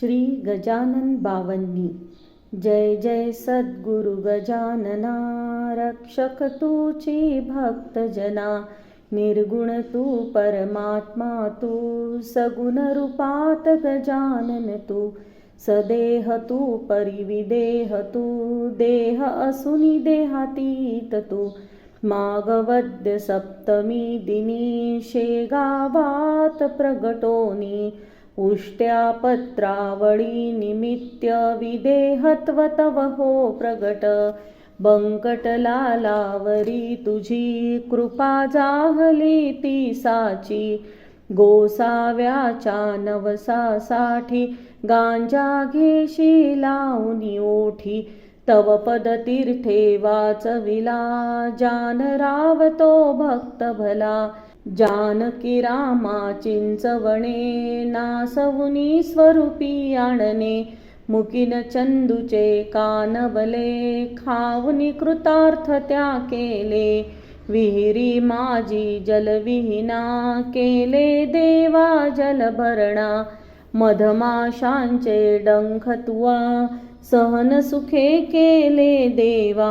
श्री गजानन बावन्नी. जय जय सद्गुरु गजानना. रक्षक तूची भक्तजना निर्गुण तू परमात्मा तू. सगुण रूपात गजानन तू. सदेह तू परिविदेह तू. देह असुनी देहातीत तू. मागवद्य सप्तमी दिनी शेगावात प्रगटोनी. उष्ट्या पत्रावळी निमित्य विदेहत्व तव हो प्रगट। बंकटलालावरी तुझी कृपा जाहली ती साची। गोसाव्याच्या नवसासाठी गांजा घेशी लावून ओठी। तव पदतीर्थे वाचविला जानरावतो भक्त भला जानकी रामा चिंचवणे नासवुनी स्वरूपी आणणे मुकिन चंदूचे कानबले खावनी कृतार्थ त्या केले विहिरी माझी जलविहीना केले देवा जलभरणा मधमाशांचे डंख तुवा सहन सुखे केले देवा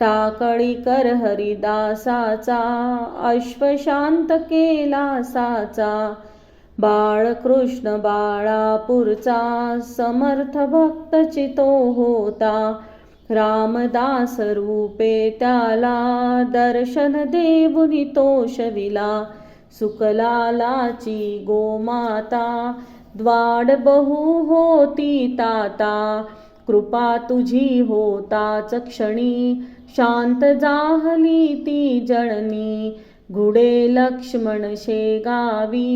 टाकळी कर हरिदासाचा अश्वशांत केला साचा. बाळकृष्ण बाळापूरचा समर्थ भक्त चितो होता. रामदास रूपे त्याला दर्शन देऊनी तोषविला. सुकलालाची गोमाता द्वाड बहु होती ताता. कृपा तुझी होताच क्षणी शांत जाहली ती जळणी घुडे लक्ष्मण शेगावी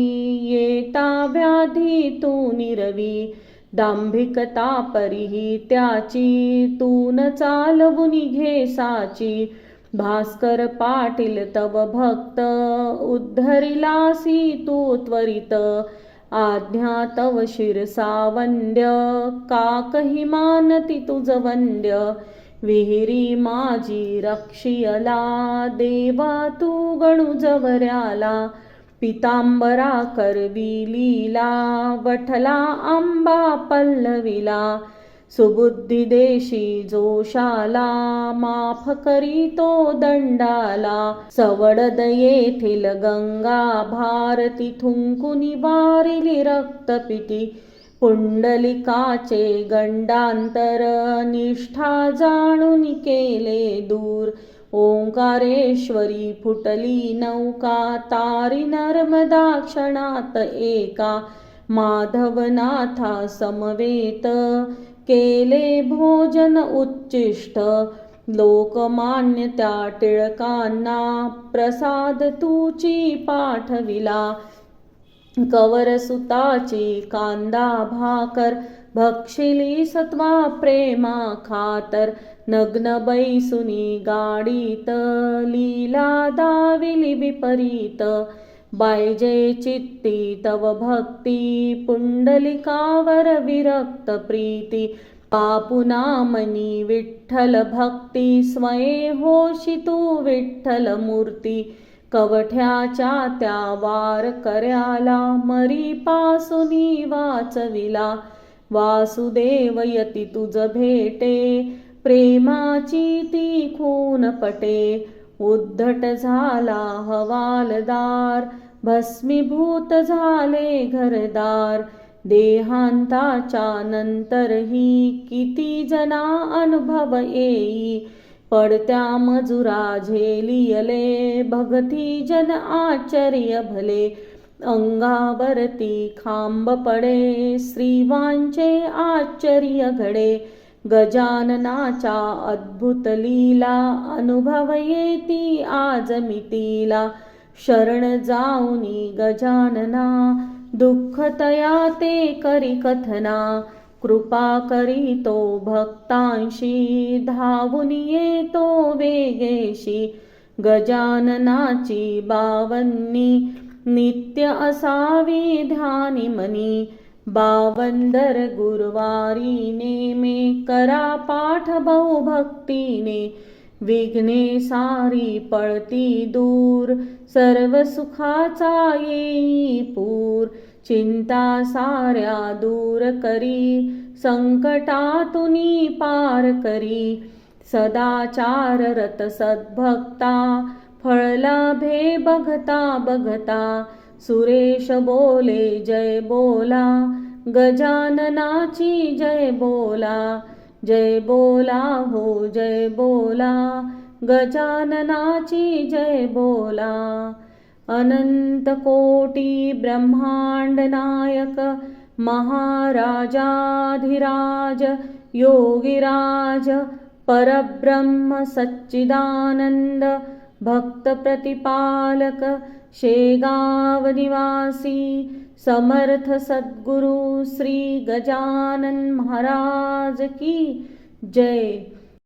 येता व्याधी तू निरवी दांभिकता परिही त्याची तून चालवुनी घे साची भास्कर पाटील तव भक्त उद्धरिलासी तू त्वरित आज्ञा तव शिरसावंद्य काकही मानती तुझ वंद्य विहिरी माझी रक्षियला देवा तू गणू जवऱ्याला पितांबरा करवी लीला वठला आंबा पल्लवीला सुबुद्धी देशी जोशाला माफ करी तो दंडाला सवडद येथील गंगा भारती थुंकुनी वारिली रक्तपिती पुंडलिकाचे गंडांतर निष्ठा जाणून केले दूर. ओंकारेश्वरी फुटली नौका तारी नर्मदा क्षणात एका. माधवनाथा समवेत केले भोजन उच्चिष्ट. लोकमान्य त्या टिळकांना प्रसाद तुची पाठविला कवर सुताची कांदा भाकर भक्षिली सत्वा प्रेमा खातर नग्न बैसुनी गाडीत लीला दाविली विपरीत. बायजे चित्ती तव भक्ती पुंडलिकावर विरक्त प्रीती. पापुनामनी विठ्ठल भक्ती स्वये होशी तू विठ्ठल मूर्ती. कवठ्याच्या त्या वार कर्याला मरी पासुनी वाचविला. वासुदेव यती तुझ भेटे प्रेमाची ती खून पटे. उद्धट झाला हवालदार भस्मीभूत झाले घरदार. देहांताच्या नंतरही किती जना अनुभव येई. पडत्या मजुरा झेलियले भगती जन आचर्य भले. अंगावरती खांब पडे श्रीवांचे आश्चर्य घडे. गजाननाच्या अद्भुत लीला अनुभव येती आज मितीला शरण जाऊनी गजानना दुःख तया ते करी कथना. कृपा करीतो भक्तांशी धावून येतो वेगेशी. गजाननाची बावन्नी नित्य असावी ध्यानी मनी बावंदर गुरुवारी नेमे करा पाठ बहु भक्तीने विघ्ने सारी पळती दूर सर्व सुखाचा येई पूर. चिंता साऱ्या दूर करी संकटातुनी पार करी. सदाचार रत सद्भक्ता फळला भे बघता बघता. सुरेश बोले जय बोला गजाननाची जय बोला. जय बोला हो जय बोला गजाननाची जय बोला. अनंत कोटी ब्रह्मांड नायक महाराजाधिराज योगिराज परब्रह्म सच्चिदानंद भक्त प्रतिपालक शेगाव निवासी समर्थ सद्गुरु श्री गजानन महाराज की जय।